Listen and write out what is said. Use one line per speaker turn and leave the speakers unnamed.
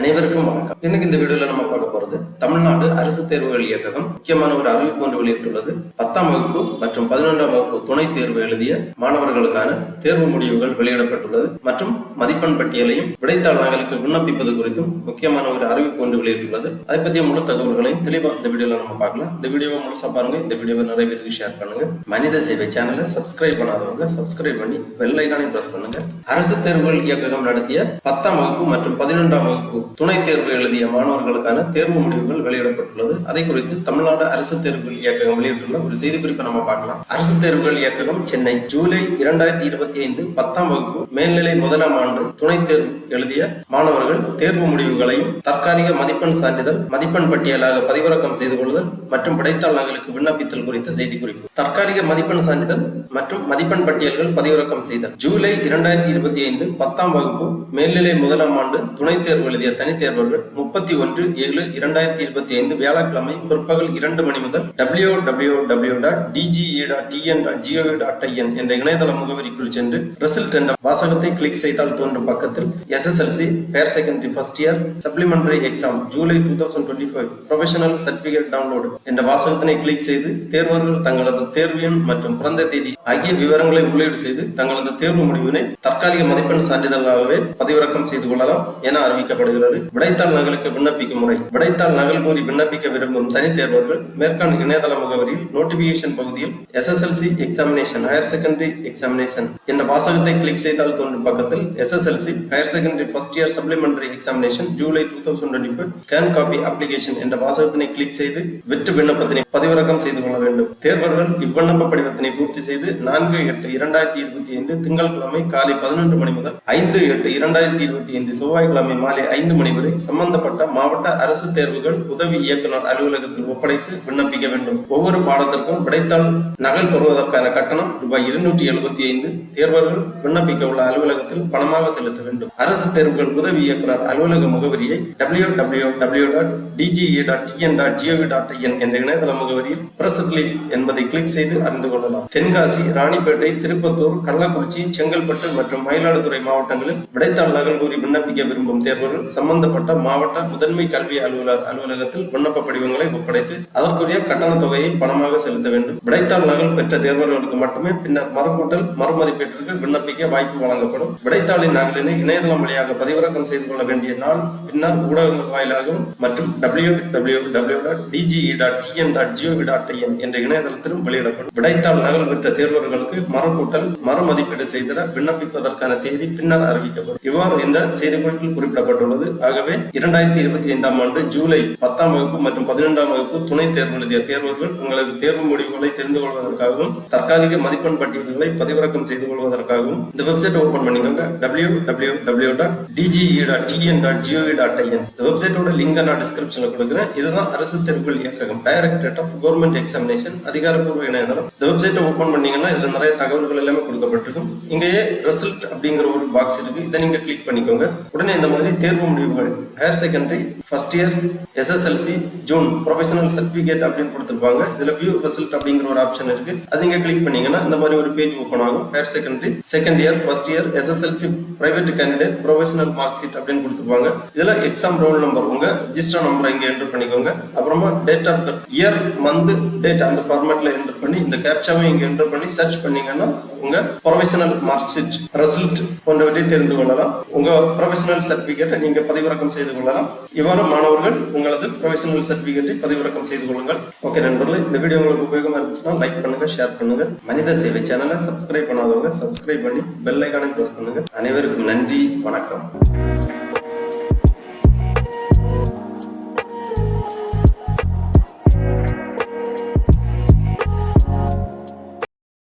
அனைவருக்கும் வணக்கம். இன்னைக்கு இந்த வீடியோல நம்ம பார்க்க போறது தமிழ்நாடு அரசு தேர்வுகள் இயக்ககம் முக்கியமான ஒரு அறிவிப்பு ஒன்று வெளியிட்டுள்ளது. பத்தாம் வகுப்பு மற்றும் பதினொன்றாம் வகுப்பு துணை தேர்வு எழுதிய மாணவர்களுக்கான தேர்வு முடிவுகள் வெளியிடப்பட்டுள்ளது. மற்றும் மதிப்பெண் பட்டியலையும் விடைத்தாள் நகலுக்கு விண்ணப்பிப்பது குறித்தும் முக்கியமான ஒரு அறிவிப்பு ஒன்று வெளியிட்டுள்ளது. அதை பற்றிய முழு தகவல்களையும் தெளிவாக இந்த வீடியோல நம்ம பார்க்கலாம். இந்த வீடியோவை முழுசா பாருங்க. இந்த வீடியோவை நிறைய பேருக்கு ஷேர் பண்ணுங்க. மனித சேவை சேனலை சப்ஸ்கிரைப் பண்ணாதவங்க சப்ஸ்கிரைப் பண்ணி பெல் ஐக்கானையும் பிரஸ் பண்ணுங்க. அரசு தேர்வுகள் இயக்ககம் நடத்திய பத்தாம் வகுப்பு மற்றும் பதினொன்றாம் வகுப்பு துணை தேர்வு எழுதிய மாணவர்களுக்கான தேர்வு முடிவுகள் வெளியிடப்பட்டுள்ளது. அதை குறித்து தமிழ்நாடு அரசு தேர்வுகள் இயக்ககம் வெளியிட்டுள்ள ஒரு செய்தி குறிப்பை நம்ம பார்க்கலாம். அரசு தேர்வுகள் இயக்ககம் சென்னை ஜூலை இரண்டாயிரத்தி இருபத்தி ஐந்து பத்தாம் வகுப்பு மேல்நிலை முதலாம் ஆண்டு துணைத் தேர்வு எழுதிய மாணவர்கள் தேர்வு முடிவுகளையும் தற்காலிக மதிப்பெண் சான்றிதழ் மதிப்பெண் பட்டியலாக பதிவிறக்கம் செய்து கொள்ளுதல் மற்றும் விடைத்தாள் நகலுக்கு விண்ணப்பித்தல் குறித்த செய்தி குறிப்பு தற்காலிக மதிப்பெண் சான்றிதழ் மற்றும் மதிப்பெண் பட்டியல்கள் பதிவிறக்கம் செய்தல் ஜூலை இரண்டாயிரத்தி இருபத்தி ஐந்து பத்தாம் வகுப்பு மேல்நிலை முதலாம் ஆண்டு துணைத் தேர்வு எழுதிய தனித் தேர்வர்கள் முப்பத்தி ஒன்று ஏழு இரண்டாயிரத்தி இருபத்தி ஐந்து வியாழக்கிழமை பிற்பகல் இரண்டு மணி முதல் W W W dot DGA dot TN dot GOV dot IN என்ற இணையதள முகவரிக்குள் சென்று ரிசல்ட் என்ற வாசகத்தை கிளிக் செய்தால் தோன்றும் பக்கத்தில் SSLC higher secondary first year supplementary exam July two thousand twenty five professional certificate download என்ற வாசகத்தினை கிளிக் செய்து தேர்வர்கள் தங்களது தேர்வு எண் மற்றும் பிறந்த தேதி ஆகிய விவரங்களை உள்ளீடு செய்து தங்களது தேர்வு முடிவினை தற்காலிக மதிப்பெண் சான்றிதழாகவே பதிவிறக்கம் செய்து கொள்ளலாம் என அறிவிக்கப்படுகிறது. விடைத்தாள் நகலுக்கு விண்ணப்பிக்கும் முறை. விடைத்தாள் நகல் கோரி விண்ணப்பிக்க விரும்பும் தனி தேர்வர்கள் மேற்காண் இணையதள முகவரியில் நோட்டிபிகேஷன் பகுதியில் SSLC examination higher secondary examination என்ற வாசகத்தை கிளிக் செய்தால் தோன்றும் பக்கத்தில் SSLC higher secondary first year supplementary examination July two thousand twenty five scan copy application என்ற வாசகத்தினை கிளிக் செய்து வெற்று விண்ணப்பத்தினை பதிவிறக்கம் செய்து கொள்ள வேண்டும். தேர்வர்கள் இவ்விண்ணப்ப படிவத்தினை பூர்த்தி செய்து நான்கு எட்டு இரண்டாயிரத்தி இருபத்தி ஐந்து திங்கட்கிழமை காலை பதினொன்று மணி முதல் ஐந்து எட்டு இரண்டாயிரத்தி இருபத்தி ஐந்து செவ்வாய்க்கிழமை மாலை ஐந்து மணி வரை சம்பந்தப்பட்ட மாவட்ட அரசு தேர்வுகள் உதவி இயக்குநர் அலுவலகத்தில் ஒப்படைத்து விண்ணப்பிக்க வேண்டும். ஒவ்வொரு பாடத்திற்கும் விடைத்தாள் நகல் பெறுவதற்கான கட்டணம் ரூபாய் இருநூற்றி எழுபத்தி ஐந்து. தேர்வர்கள் விண்ணப்பிக்க உள்ள அலுவலகத்தில் பணமாக செலுத்த வேண்டும். அரசு தேர்வுகள் உதவி இயக்குனர் அலுவலக முகவரியை W W W dot DGA dot TN dot GOV dot IN என்ற இணையதள முகவரியில் பிரஸ் ரிலீஸ் என்பதை கிளிக் செய்து அறிந்து கொள்ளலாம். தென்காசி ராணிப்பேட்டை திருப்பத்தூர் கள்ளக்குறிச்சி செங்கல்பட்டு மற்றும் மயிலாடுதுறை மாவட்டங்களில் விடைத்தாள் நகல் கூறி விண்ணப்பிக்க விரும்பும் தேர்வர்கள் சம்பந்தப்பட்ட மாவட்ட முதன்மை கல்வி அலுவலர் அலுவலகத்தில் விண்ணப்ப படிவங்களை ஒப்படைத்து அதற்குரிய கட்டண தொகையை பணமாக செலுத்த வேண்டும். விடைத்தாள் நகல் பெற்ற தேர்வர்களுக்கு மட்டுமே பின்னர் மறுகூட்டல் மறுமதிப்பீட்டிற்கு விண்ணப்பிக்க வாய்ப்பு வழங்கப்படும். விடைத்தாளின் நகலினை இணையதளம் வழியாக பதிவிறக்கம் செய்து கொள்ள வேண்டிய நாள் பின்னர் ஊடகங்கள் வாயிலாகவும் மற்றும் W W W dot DGE dot TN dot GOV dot IN என்ற இணையதளத்திலும் வெளியிடப்படும். விடைத்தாள் நகல் பெற்ற தேர்வர்களுக்கு மறுகூட்டல் மறுமதிப்பீடு செய்திட விண்ணப்பிப்பதற்கான தேதி பின்னர் அறிவிக்கப்படும். இவ்வாறு இந்த செய்திக்குறிப்பில் குறிப்பிடப்பட்டுள்ளது. ஆகவே இரண்டாயிரத்தி இருபத்தி ஐந்தாம் ஆண்டு ஜூலை பத்தாம் வகுப்பு மற்றும் பதினெண்டாம் வகுப்பு துணை தேர்வு எழுதிய தேர்வர்கள் உங்களது தேர்வு முடிவுகளை தெரிந்து கொள்வதற்காகவும் தற்காலிக மதிப்பெண் பட்டியல்களை பதிவிறக்கம் செய்து கொள்வதற்காகவும் இந்த வெப்சைட் ஓபன் பண்ணிக்கோங்க. W W W dot DGE dot TN dot GOV dot IN இந்த வெப்சைட்டோட லிங்கை நான் டிஸ்கிரிப்ஷன்ல கொடுக்குறேன். இதுதான் அரசு தேர்வுகள் இயக்ககம். டைரக்டரேட் ஆஃப் கவர்மெண்ட் எக்ஸாமினேஷன் அதிகாரப்பூர்வ இணையதளம். இந்த வெப்சைட்டை ஓபன் பண்ணீங்கன்னா இதுல நிறைய தகவல்கள் எல்லாமே கொடுக்கப்பட்டிருக்கும். இங்கேயே ரிசல்ட் அப்படிங்கிற ஒரு பாக்ஸ் இருக்கு. இதை நீங்க கிளிக் பண்ணிக்கோங்க. உடனே இந்த மாதிரி தேர்வு முடிவுகள் higher secondary first year SSLC June professional certificate அப்படின்னு கொடுத்துருப்பாங்க. இதுல வியூ ரிசல்ட் அப்படிங்கிற ஒரு ஆப்ஷன் ஆப்ஷன் இருக்கு. அது நீங்க கிளிக் பண்ணீங்கன்னா இந்த மாதிரி ஒரு பேஜ் ஓப்பன் ஆகும். Higher secondary second year first year SSLC private candidate professional mark sheet அப்படின்னு கொடுத்துருப்பாங்க. இதுல எக்ஸாம் ரோல் நம்பர் உங்க ரிஜிஸ்டர் நம்பரை இங்க என்டர் பண்ணிக்கோங்க. அப்புறமா date of birth year month date அந்த ஃபார்மேட்ல என்டர் பண்ணி இந்த கேப்சாவை இங்க என்டர் பண்ணி சர்ச் பண்ணீங்கன்னா உங்க ப்ரொஃபஷனல் மார்க் ஷீட் ரிசல்ட் போன்றவற்றை தெரிந்து கொள்ளலாம். உங்க ப்ரொஃபஷனல் சர்டிபிகேட்டை நீங்க பதிவிறக்கம் செய்து கொள்ளலாம். இவ்வாறு மாணவர்கள் உங்களது ப்ரொஃபஷனல் சர்டிபிகேட்டை பதிவிறக்கம் செய்து கொள்ளுங்கள். ஓகே நண்பர்களே இந்த வீடியோ உங்களுக்கு உபயோகமா இருந்துச்சுன்னா லைக் பண்ணுங்க ஷேர் பண்ணுங்க. மனித சேவை சேனலை சப்ஸ்கிரைப் பண்ணாதவங்க சப்ஸ்கிரைப் பண்ணி பெல் ஐக்கானை பிரஸ் பண்ணுங்க. அனைவருக்கும் நன்றி வணக்கம்.